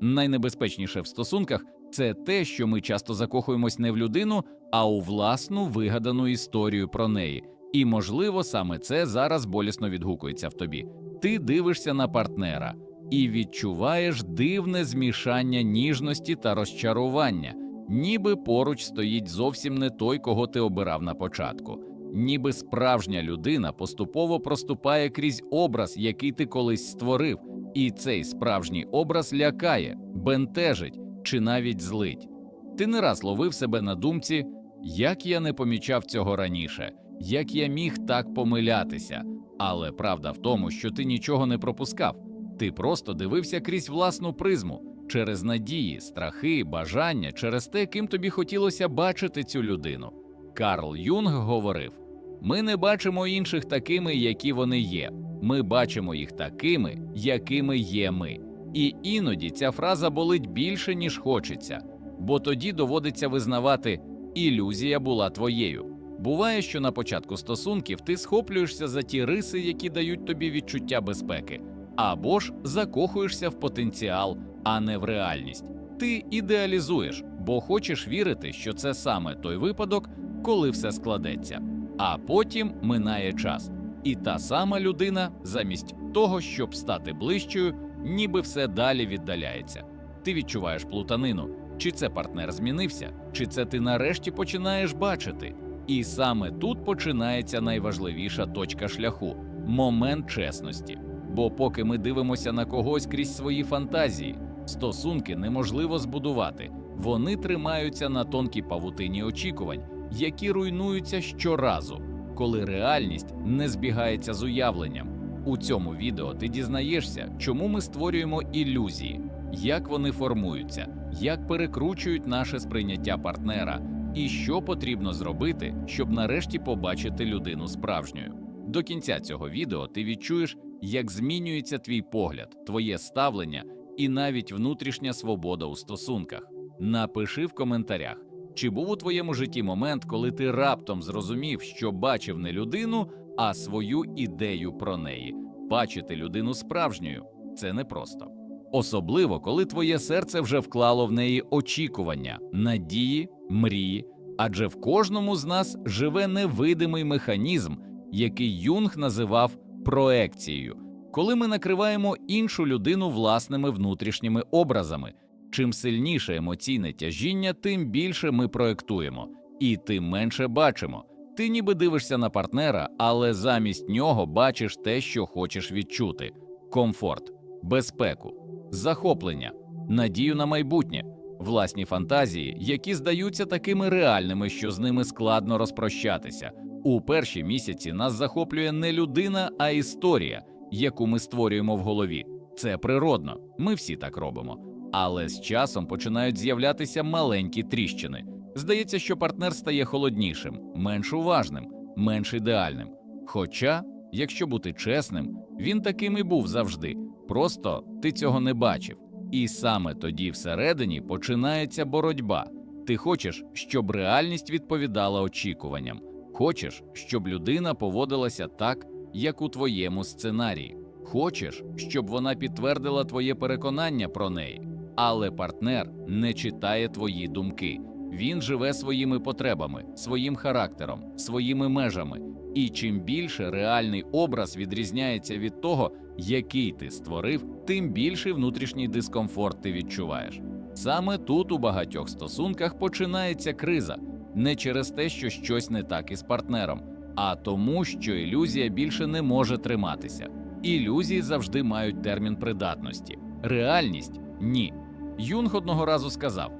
Найнебезпечніше в стосунках це те, що ми часто закохуємось не в людину, а у власну вигадану історію про неї. І, можливо, саме це зараз болісно відгукується в тобі. Ти дивишся на партнера і відчуваєш дивне змішання ніжності та розчарування, ніби поруч стоїть зовсім не той, кого ти обирав на початку. Ніби справжня людина поступово проступає крізь образ, який ти колись створив, і цей справжній образ лякає, бентежить чи навіть злить. Ти не раз ловив себе на думці, як я не помічав цього раніше, як я міг так помилятися. Але правда в тому, що ти нічого не пропускав, ти просто дивився крізь власну призму, через надії, страхи, бажання, через те, ким тобі хотілося бачити цю людину. Карл Юнг говорив: ми не бачимо інших такими, які вони є. Ми бачимо їх такими, якими є ми. І іноді ця фраза болить більше, ніж хочеться, бо тоді доводиться визнавати, ілюзія була твоєю. Буває, що на початку стосунків ти схоплюєшся за ті риси, які дають тобі відчуття безпеки, або ж закохуєшся в потенціал, а не в реальність. Ти ідеалізуєш, бо хочеш вірити, що це саме той випадок, коли все складеться. А потім минає час, і та сама людина, замість того, щоб стати ближчою, ніби все далі віддаляється. Ти відчуваєш плутанину, чи це партнер змінився, чи це ти нарешті починаєш бачити. І саме тут починається найважливіша точка шляху момент чесності. Бо поки ми дивимося на когось крізь свої фантазії, стосунки неможливо збудувати, вони тримаються на тонкій павутині очікувань, які руйнуються щоразу, коли реальність не збігається з уявленням. У цьому відео ти дізнаєшся, чому ми створюємо ілюзії, як вони формуються, як перекручують наше сприйняття партнера, і що потрібно зробити, щоб нарешті побачити людину справжньою. До кінця цього відео ти відчуєш, як змінюється твій погляд, твоє ставлення і навіть внутрішня свобода у стосунках. Напиши в коментарях, чи був у твоєму житті момент, коли ти раптом зрозумів, що бачив не людину, а свою ідею про неї. Бачити людину справжньою це непросто. Особливо, коли твоє серце вже вклало в неї очікування, надії, мрії, адже в кожному з нас живе невидимий механізм, який Юнг називав проекцією, коли ми накриваємо іншу людину власними внутрішніми образами. Чим сильніше емоційне тяжіння, тим більше ми проектуємо, і тим менше бачимо. Ти ніби дивишся на партнера, але замість нього бачиш те, що хочеш відчути: комфорт, безпеку, захоплення, надію на майбутнє, власні фантазії, які здаються такими реальними, що з ними складно розпрощатися. У перші місяці нас захоплює не людина, а історія, яку ми створюємо в голові. Це природно, ми всі так робимо. Але з часом починають з'являтися маленькі тріщини. Здається, що партнер стає холоднішим, менш уважним, менш ідеальним. Хоча, якщо бути чесним, він таким і був завжди, просто ти цього не бачив. І саме тоді всередині починається боротьба. Ти хочеш, щоб реальність відповідала очікуванням, хочеш, щоб людина поводилася так, як у твоєму сценарії. Хочеш, щоб вона підтвердила твоє переконання про неї, але партнер не читає твої думки. Він живе своїми потребами, своїм характером, своїми межами. І чим більше реальний образ відрізняється від того, який ти створив, тим більший внутрішній дискомфорт ти відчуваєш. Саме тут у багатьох стосунках починається криза не через те, що щось не так із партнером, а тому, що ілюзія більше не може триматися. Ілюзії завжди мають термін придатності, реальність ні. Юнг одного разу сказав: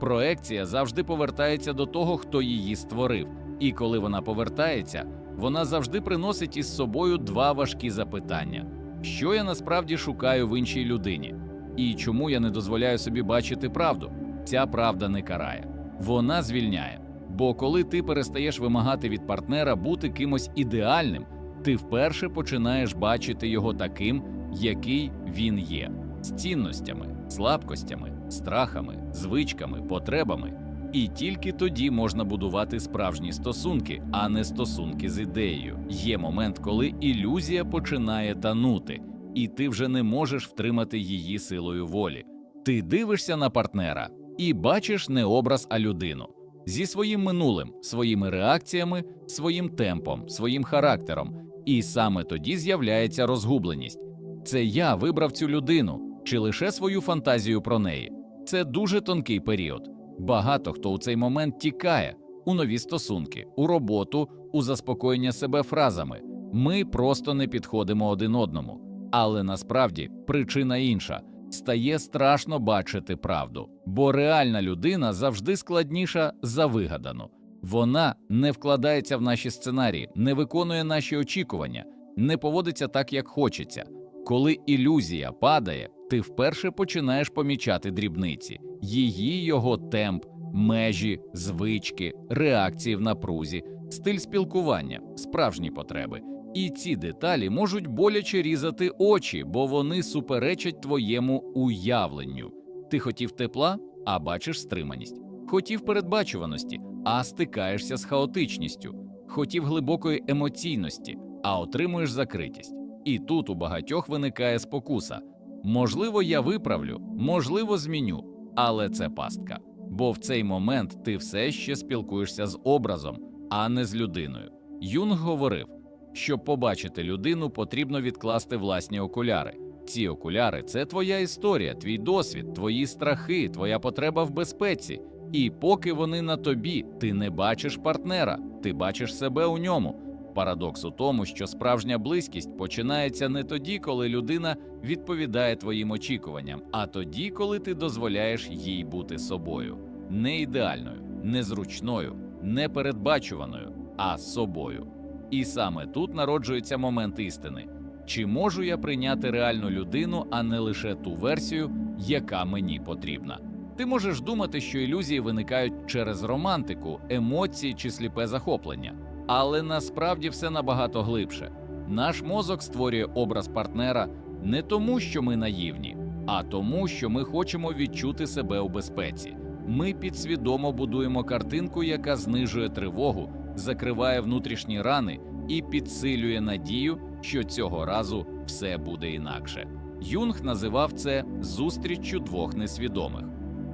проекція завжди повертається до того, хто її створив, і коли вона повертається, вона завжди приносить із собою два важкі запитання: що я насправді шукаю в іншій людині, і чому я не дозволяю собі бачити правду? Ця правда не карає, вона звільняє. Бо коли ти перестаєш вимагати від партнера бути кимось ідеальним, ти вперше починаєш бачити його таким, який він є, з цінностями, слабкостями, страхами, звичками, потребами. І тільки тоді можна будувати справжні стосунки, а не стосунки з ідеєю. Є момент, коли ілюзія починає танути, і ти вже не можеш втримати її силою волі. Ти дивишся на партнера і бачиш не образ, а людину зі своїм минулим, своїми реакціями, своїм темпом, своїм характером. І саме тоді з'являється розгубленість. Це я вибрав цю людину чи лише свою фантазію про неї. Це дуже тонкий період. Багато хто у цей момент тікає у нові стосунки, у роботу, у заспокоєння себе фразами. Ми просто не підходимо один одному. Але насправді причина інша стає страшно бачити правду, бо реальна людина завжди складніша за вигадану. Вона не вкладається в наші сценарії, не виконує наші очікування, не поводиться так, як хочеться. Коли ілюзія падає, ти вперше починаєш помічати дрібниці, її, його темп, межі, звички, реакції в напрузі, стиль спілкування, справжні потреби. І ці деталі можуть боляче різати очі, бо вони суперечать твоєму уявленню. Ти хотів тепла, а бачиш стриманість, хотів передбачуваності, а стикаєшся з хаотичністю, хотів глибокої емоційності, а отримуєш закритість. І тут у багатьох виникає спокуса. Можливо, я виправлю, можливо, зміню, але це пастка. Бо в цей момент ти все ще спілкуєшся з образом, а не з людиною. Юнг говорив, щоб побачити людину, потрібно відкласти власні окуляри. Ці окуляри це твоя історія, твій досвід, твої страхи, твоя потреба в безпеці. І поки вони на тобі, ти не бачиш партнера, ти бачиш себе у ньому. Парадокс у тому, що справжня близькість починається не тоді, коли людина відповідає твоїм очікуванням, а тоді, коли ти дозволяєш їй бути собою, не ідеальною, не зручною, не передбачуваною, а собою. І саме тут народжується момент істини: чи можу я прийняти реальну людину, а не лише ту версію, яка мені потрібна. Ти можеш думати, що ілюзії виникають через романтику, емоції чи сліпе захоплення. Але насправді все набагато глибше. Наш мозок створює образ партнера не тому, що ми наївні, а тому, що ми хочемо відчути себе у безпеці. Ми підсвідомо будуємо картинку, яка знижує тривогу, закриває внутрішні рани і підсилює надію, що цього разу все буде інакше. Юнг називав це зустріччю двох несвідомих.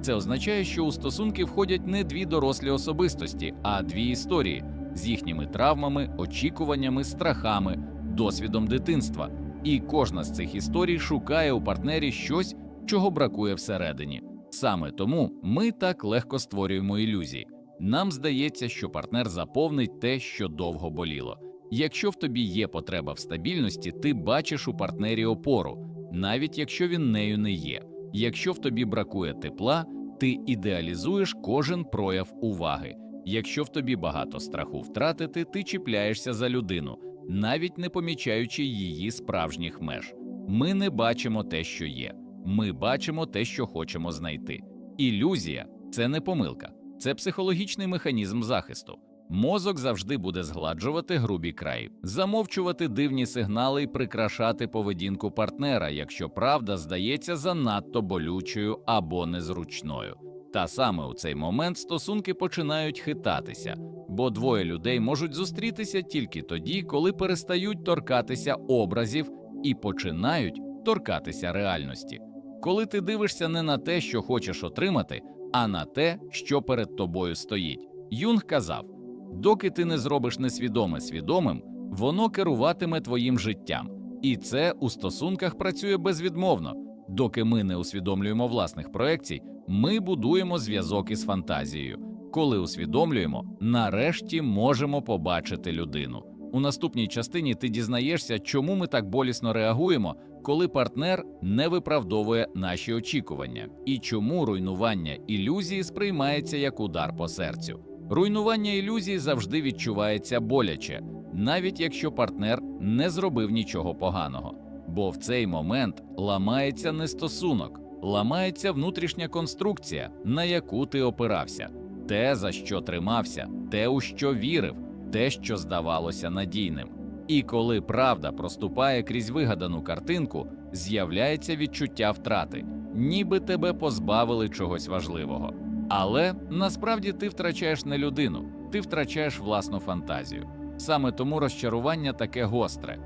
Це означає, що у стосунки входять не дві дорослі особистості, а дві історії з їхніми травмами, очікуваннями, страхами, досвідом дитинства. І кожна з цих історій шукає у партнері щось, чого бракує всередині. Саме тому ми так легко створюємо ілюзії. Нам здається, що партнер заповнить те, що довго боліло. Якщо в тобі є потреба в стабільності, ти бачиш у партнері опору, навіть якщо він нею не є. Якщо в тобі бракує тепла, ти ідеалізуєш кожен прояв уваги. Якщо в тобі багато страху втратити, ти чіпляєшся за людину, навіть не помічаючи її справжніх меж. Ми не бачимо те, що є, ми бачимо те, що хочемо знайти. Ілюзія це не помилка, це психологічний механізм захисту. Мозок завжди буде згладжувати грубі краї, замовчувати дивні сигнали і прикрашати поведінку партнера, якщо правда здається занадто болючою або незручною. Та саме у цей момент стосунки починають хитатися, бо двоє людей можуть зустрітися тільки тоді, коли перестають торкатися образів і починають торкатися реальності. Коли ти дивишся не на те, що хочеш отримати, а на те, що перед тобою стоїть. Юнг казав: доки ти не зробиш несвідоме свідомим, воно керуватиме твоїм життям, і це у стосунках працює безвідмовно. Доки ми не усвідомлюємо власних проекцій, ми будуємо зв'язок із фантазією. Коли усвідомлюємо, нарешті можемо побачити людину. У наступній частині ти дізнаєшся, чому ми так болісно реагуємо, коли партнер не виправдовує наші очікування, і чому руйнування ілюзії сприймається як удар по серцю. Руйнування ілюзії завжди відчувається боляче, навіть якщо партнер не зробив нічого поганого. Бо в цей момент ламається не стосунок, ламається внутрішня конструкція, на яку ти опирався, те, за що тримався, те, у що вірив, те, що здавалося надійним. І коли правда проступає крізь вигадану картинку, з'являється відчуття втрати, ніби тебе позбавили чогось важливого. Але насправді ти втрачаєш не людину, ти втрачаєш власну фантазію. Саме тому розчарування таке гостре.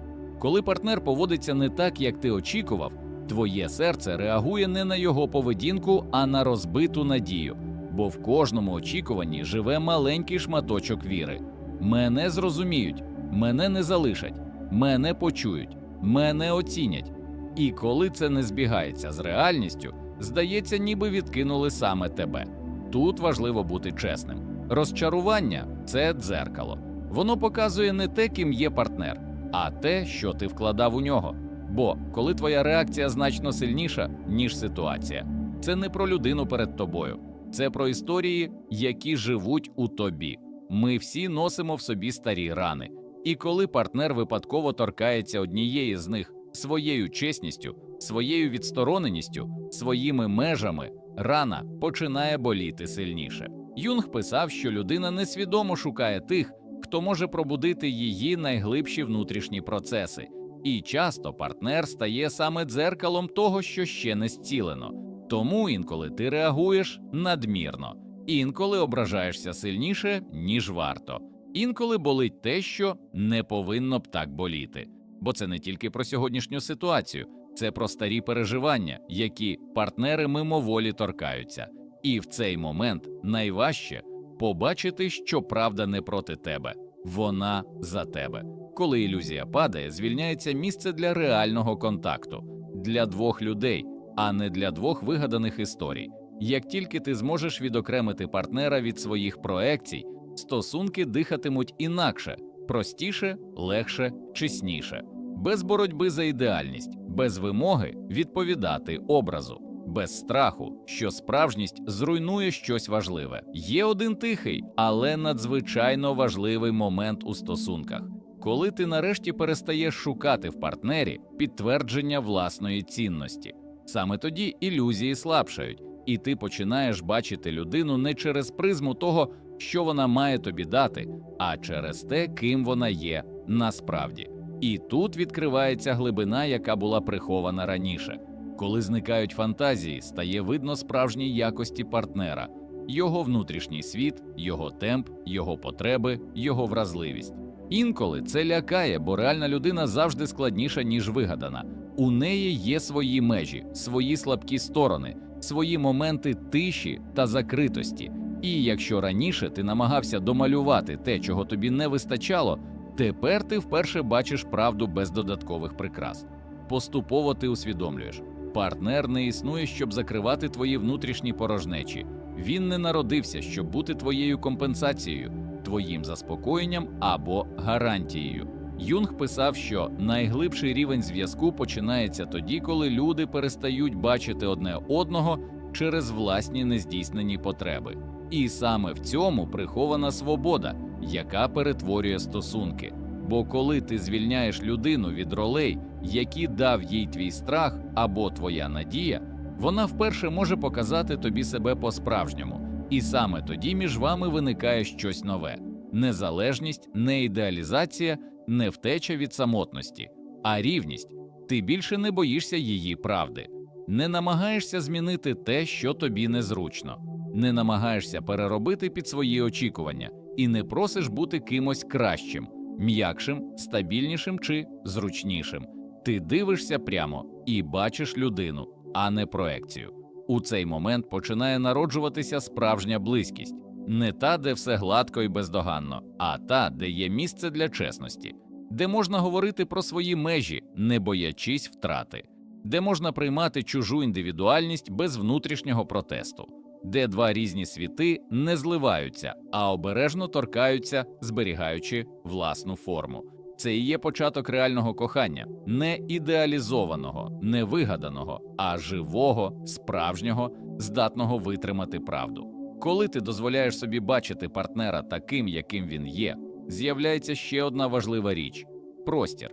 Коли партнер поводиться не так, як ти очікував, Твоє серце реагує не на його поведінку, а на розбиту надію, бо в кожному очікуванні живе маленький шматочок віри. Мене зрозуміють, мене не залишать, мене почують, мене оцінять. І коли це не збігається з реальністю, здається, ніби відкинули саме тебе. Тут важливо бути чесним. Розчарування це дзеркало. Воно показує не те, ким є партнер, а те, що ти вкладав у нього. Бо коли твоя реакція значно сильніша, ніж ситуація, це не про людину перед тобою, це про історії, які живуть у тобі. Ми всі носимо в собі старі рани. І коли партнер випадково торкається однієї з них своєю чесністю, своєю відстороненістю, своїми межами, рана починає боліти сильніше. Юнг писав, що людина несвідомо шукає тих, хто може пробудити її найглибші внутрішні процеси, і часто партнер стає саме дзеркалом того, що ще не зцілено. Тому інколи ти реагуєш надмірно, інколи ображаєшся сильніше, ніж варто, інколи болить те, що не повинно б так боліти. Бо це не тільки про сьогоднішню ситуацію, це про старі переживання, які партнери мимоволі торкаються. І в цей момент найважче побачити, що правда не проти тебе, вона за тебе. Коли ілюзія падає, звільняється місце для реального контакту, для двох людей, а не для двох вигаданих історій. Як тільки ти зможеш відокремити партнера від своїх проекцій, стосунки дихатимуть інакше, простіше, легше, чесніше, без боротьби за ідеальність, без вимоги відповідати образу, без страху, що справжність зруйнує щось важливе. Є один тихий, але надзвичайно важливий момент у стосунках. Коли ти нарешті перестаєш шукати в партнері підтвердження власної цінності, саме тоді ілюзії слабшають, і ти починаєш бачити людину не через призму того, що вона має тобі дати, а через те, ким вона є насправді. І тут відкривається глибина, яка була прихована раніше. Коли зникають фантазії, стає видно справжні якості партнера, його внутрішній світ, його темп, його потреби, його вразливість. Інколи це лякає, бо реальна людина завжди складніша, ніж вигадана. У неї є свої межі, свої слабкі сторони, свої моменти тиші та закритості. І якщо раніше ти намагався домалювати те, чого тобі не вистачало, тепер ти вперше бачиш правду без додаткових прикрас. Поступово ти усвідомлюєш, партнер не існує, щоб закривати твої внутрішні порожнечі. Він не народився, щоб бути твоєю компенсацією, твоїм заспокоєнням або гарантією. Юнг писав, що найглибший рівень зв'язку починається тоді, коли люди перестають бачити одне одного через власні нездійснені потреби. І саме в цьому прихована свобода, яка перетворює стосунки. Бо коли ти звільняєш людину від ролей, які дав їй твій страх або твоя надія, вона вперше може показати тобі себе по-справжньому, і саме тоді між вами виникає щось нове: незалежність, не ідеалізація, не втеча від самотності, а рівність. Ти більше не боїшся її правди, не намагаєшся змінити те, що тобі незручно, не намагаєшся переробити під свої очікування і не просиш бути кимось кращим, м'якшим, стабільнішим чи зручнішим. Ти дивишся прямо і бачиш людину, а не проекцію. У цей момент починає народжуватися справжня близькість, не та, де все гладко і бездоганно, а та, де є місце для чесності, де можна говорити про свої межі, не боячись втрати, де можна приймати чужу індивідуальність без внутрішнього протесту, де два різні світи не зливаються, а обережно торкаються, зберігаючи власну форму. Це і є початок реального кохання, не ідеалізованого, не вигаданого, а живого, справжнього, здатного витримати правду. Коли ти дозволяєш собі бачити партнера таким, яким він є, з'являється ще одна важлива річ простір.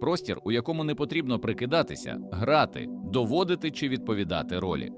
Простір, у якому не потрібно прикидатися, грати, доводити чи відповідати ролі.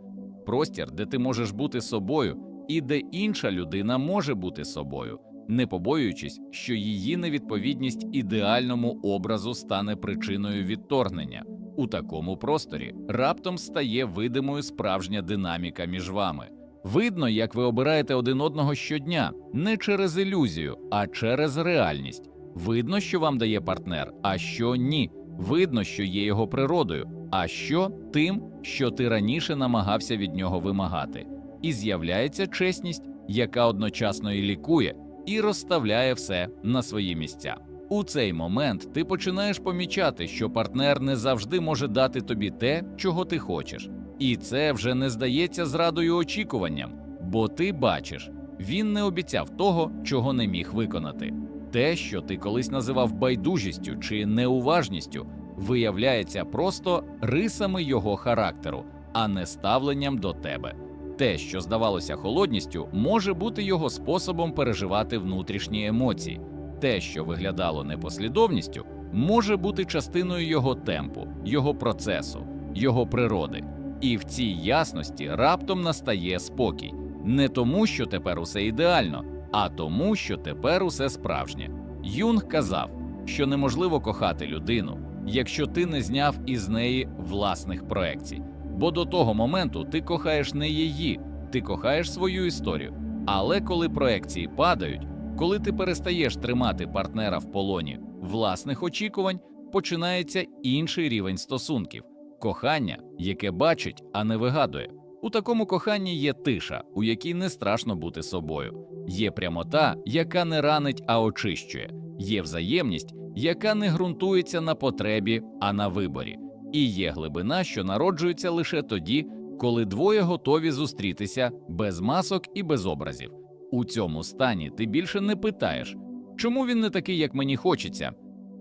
Простір, де ти можеш бути собою, і де інша людина може бути собою, не побоюючись, що її невідповідність ідеальному образу стане причиною відторгнення. У такому просторі раптом стає видимою справжня динаміка між вами. Видно, як ви обираєте один одного щодня, не через ілюзію, а через реальність. Видно, що вам дає партнер, а що ні. видно, що є його природою, а що тим, що ти раніше намагався від нього вимагати. І з'являється чесність, яка одночасно і лікує, і розставляє все на свої місця. У цей момент ти починаєш помічати, що партнер не завжди може дати тобі те, чого ти хочеш, і це вже не здається зрадою очікуванням, бо ти бачиш, він не обіцяв того, чого не міг виконати. Те, що ти колись називав байдужістю чи неуважністю, виявляється просто рисами його характеру, а не ставленням до тебе. Те, що здавалося холодністю, може бути його способом переживати внутрішні емоції. Те, що виглядало непослідовністю, може бути частиною його темпу, його процесу, його природи. І в цій ясності раптом настає спокій, не тому, що тепер усе ідеально, а тому, що тепер усе справжнє. Юнг казав, що неможливо кохати людину, якщо ти не зняв із неї власних проекцій. Бо до того моменту ти кохаєш не її, ти кохаєш свою історію. Але коли проекції падають, коли ти перестаєш тримати партнера в полоні власних очікувань, починається інший рівень стосунків кохання, яке бачить, а не вигадує. У такому коханні є тиша, у якій не страшно бути собою, є прямота, яка не ранить, а очищує, є взаємність, яка не ґрунтується на потребі, а на виборі, і є глибина, що народжується лише тоді, коли двоє готові зустрітися без масок і без образів. У цьому стані ти більше не питаєш, чому він не такий, як мені хочеться.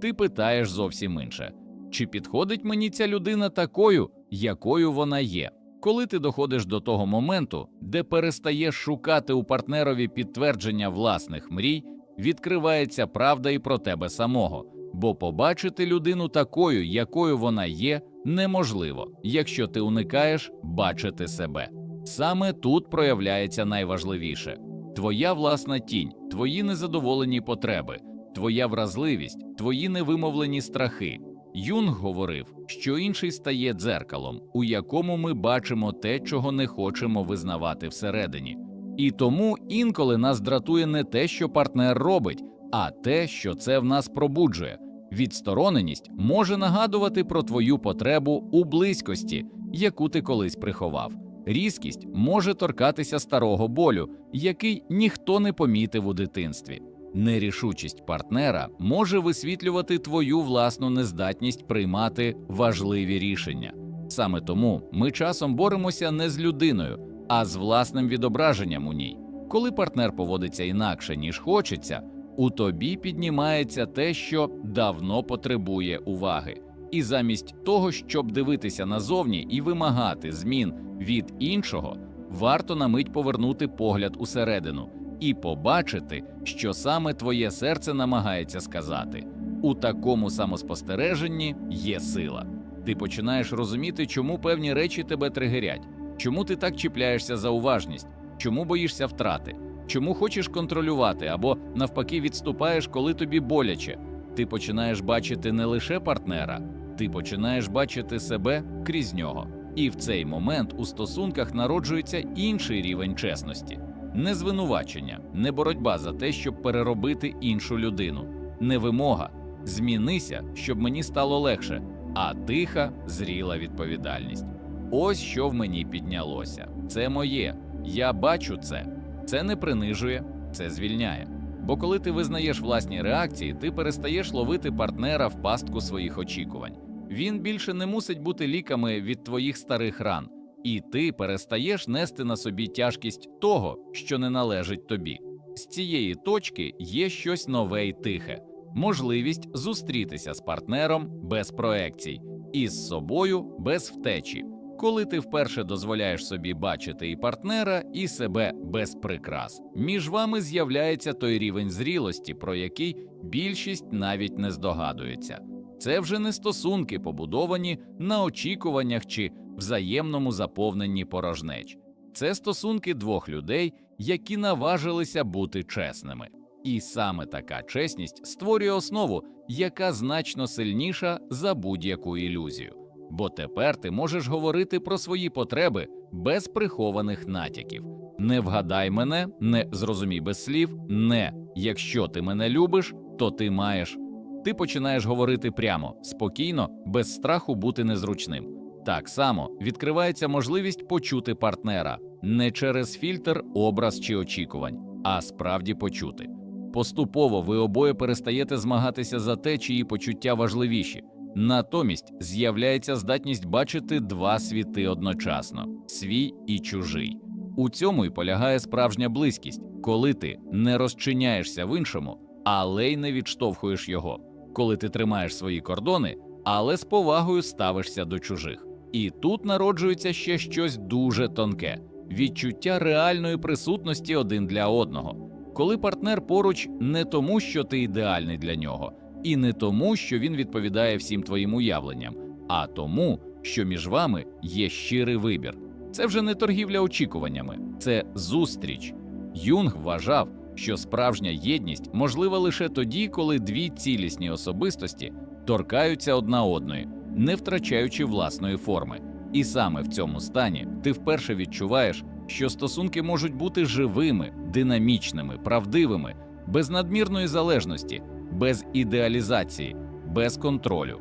Ти питаєш зовсім інше. Чи підходить мені ця людина такою, якою вона є? Коли ти доходиш до того моменту, де перестаєш шукати у партнерові підтвердження власних мрій, відкривається правда і про тебе самого, бо побачити людину такою, якою вона є, неможливо, якщо ти уникаєш бачити себе. Саме тут проявляється найважливіше твоя власна тінь, твої незадоволені потреби, твоя вразливість, твої невимовлені страхи. Юнг говорив, що інший стає дзеркалом, у якому ми бачимо те, чого не хочемо визнавати всередині. І тому інколи нас дратує не те, що партнер робить, а те, що це в нас пробуджує. Відстороненість може нагадувати про твою потребу у близькості, яку ти колись приховав. Різкість може торкатися старого болю, який ніхто не помітив у дитинстві. Нерішучість партнера може висвітлювати твою власну нездатність приймати важливі рішення. Саме тому ми часом боремося не з людиною, а з власним відображенням у ній. Коли партнер поводиться інакше, ніж хочеться, у тобі піднімається те, що давно потребує уваги. І замість того, щоб дивитися назовні і вимагати змін від іншого, варто на мить повернути погляд усередину і побачити, що саме твоє серце намагається сказати. У такому самоспостереженні є сила. Ти починаєш розуміти, чому певні речі тебе тригерять, чому ти так чіпляєшся за уважність, чому боїшся втрати, чому хочеш контролювати або навпаки відступаєш, коли тобі боляче. Ти починаєш бачити не лише партнера, ти починаєш бачити себе крізь нього. І в цей момент у стосунках народжується інший рівень чесності не звинувачення, не боротьба за те, щоб переробити іншу людину, не вимога змінися, щоб мені стало легше, а тиха, зріла відповідальність. Ось що в мені піднялося. Це моє. Я бачу це. Це не принижує, це звільняє. Бо коли ти визнаєш власні реакції, ти перестаєш ловити партнера в пастку своїх очікувань. Він більше не мусить бути ліками від твоїх старих ран, і ти перестаєш нести на собі тяжкість того, що не належить тобі. З цієї точки є щось нове й тихе, можливість зустрітися з партнером без проекцій і з собою без втечі, коли ти вперше дозволяєш собі бачити і партнера, і себе без прикрас. Між вами з'являється той рівень зрілості, про який більшість навіть не здогадується. Це вже не стосунки, побудовані на очікуваннях чи взаємному заповненні порожнеч. Це стосунки двох людей, які наважилися бути чесними. І саме така чесність створює основу, яка значно сильніша за будь-яку ілюзію. Бо тепер ти можеш говорити про свої потреби без прихованих натяків. Не вгадай мене, не зрозумій без слів, не якщо ти мене любиш, то ти маєш. Ти починаєш говорити прямо, спокійно, без страху бути незручним. Так само відкривається можливість почути партнера не через фільтр, образ чи очікувань, а справді почути. Поступово ви обоє перестаєте змагатися за те, чиї почуття важливіші. Натомість з'являється здатність бачити два світи одночасно свій і чужий. У цьому й полягає справжня близькість, коли ти не розчиняєшся в іншому, але й не відштовхуєш його, коли ти тримаєш свої кордони, але з повагою ставишся до чужих. І тут народжується ще щось дуже тонке відчуття реальної присутності один для одного, коли партнер поруч не тому, що ти ідеальний для нього, і не тому, що він відповідає всім твоїм уявленням, а тому, що між вами є щирий вибір. Це вже не торгівля очікуваннями, це зустріч. Юнг вважав, що справжня єдність можлива лише тоді, коли дві цілісні особистості торкаються одна одної, не втрачаючи власної форми. І саме в цьому стані ти вперше відчуваєш, що стосунки можуть бути живими, динамічними, правдивими, без надмірної залежності, без ідеалізації, без контролю.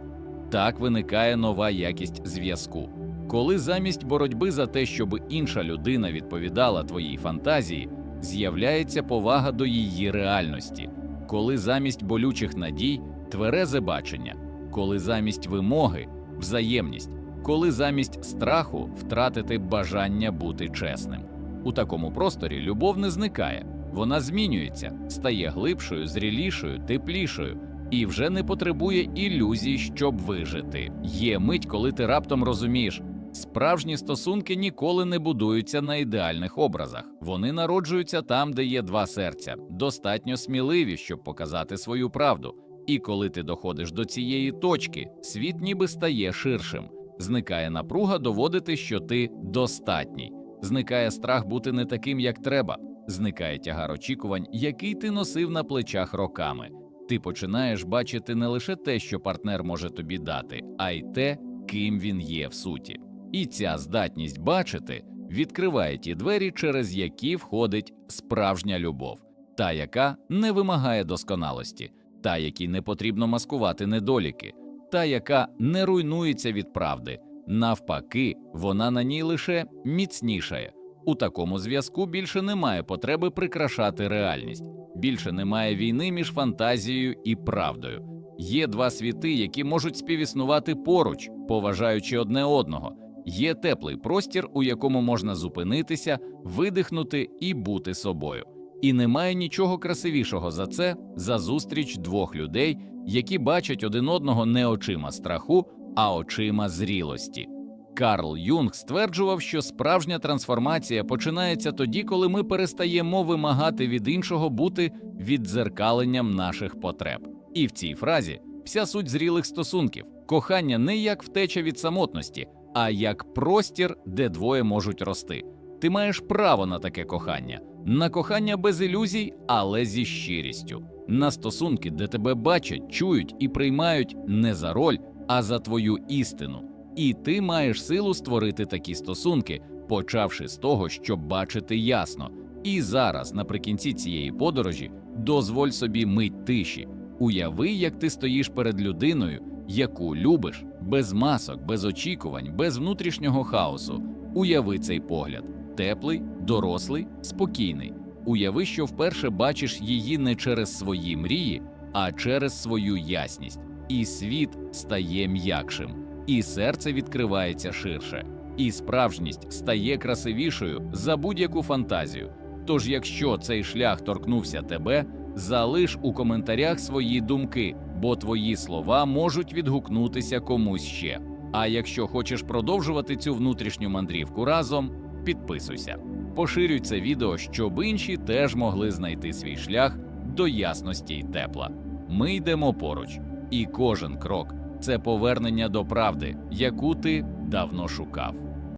Так виникає нова якість зв'язку. Коли замість боротьби за те, щоб інша людина відповідала твоїй фантазії, з'являється повага до її реальності, коли замість болючих надій тверезе бачення, коли замість вимоги взаємність, коли замість страху втратити бажання бути чесним. У такому просторі любов не зникає, вона змінюється, стає глибшою, зрілішою, теплішою і вже не потребує ілюзій, щоб вижити. Є мить, коли ти раптом розумієш. Справжні стосунки ніколи не будуються на ідеальних образах. Вони народжуються там, де є два серця, достатньо сміливі, щоб показати свою правду. І коли ти доходиш до цієї точки, світ ніби стає ширшим. Зникає напруга доводити, що ти достатній, зникає страх бути не таким, як треба, зникає тягар очікувань, який ти носив на плечах роками. Ти починаєш бачити не лише те, що партнер може тобі дати, а й те, ким він є в суті. І ця здатність бачити відкриває ті двері, через які входить справжня любов, та, яка не вимагає досконалості, та, якій не потрібно маскувати недоліки, та, яка не руйнується від правди. Навпаки, вона на ній лише міцнішає. У такому зв'язку більше немає потреби прикрашати реальність, більше немає війни між фантазією і правдою. Є два світи, які можуть співіснувати поруч, поважаючи одне одного. Є теплий простір, у якому можна зупинитися, видихнути і бути собою. І немає нічого красивішого за це, за зустріч двох людей, які бачать один одного не очима страху, а очима зрілості. Карл Юнг стверджував, що справжня трансформація починається тоді, коли ми перестаємо вимагати від іншого бути віддзеркаленням наших потреб. І в цій фразі вся суть зрілих стосунків кохання не як втеча від самотності, а як простір, де двоє можуть рости. Ти маєш право на таке кохання, на кохання без ілюзій, але зі щирістю, на стосунки, де тебе бачать, чують і приймають не за роль, а за твою істину. І ти маєш силу створити такі стосунки, почавши з того, щоб бачити ясно. І зараз, наприкінці цієї подорожі, дозволь собі мить тиші. Уяви, як ти стоїш перед людиною, яку любиш, без масок, без очікувань, без внутрішнього хаосу. Уяви цей погляд теплий, дорослий, спокійний. Уяви, що вперше бачиш її не через свої мрії, а через свою ясність. І світ стає м'якшим, і серце відкривається ширше, і справжність стає красивішою за будь-яку фантазію. Тож, якщо цей шлях торкнувся тебе, залиш у коментарях свої думки, бо твої слова можуть відгукнутися комусь ще. А якщо хочеш продовжувати цю внутрішню мандрівку разом, підписуйся, поширюй це відео, щоб інші теж могли знайти свій шлях до ясності й тепла. Ми йдемо поруч, і кожен крок це повернення до правди, яку ти давно шукав.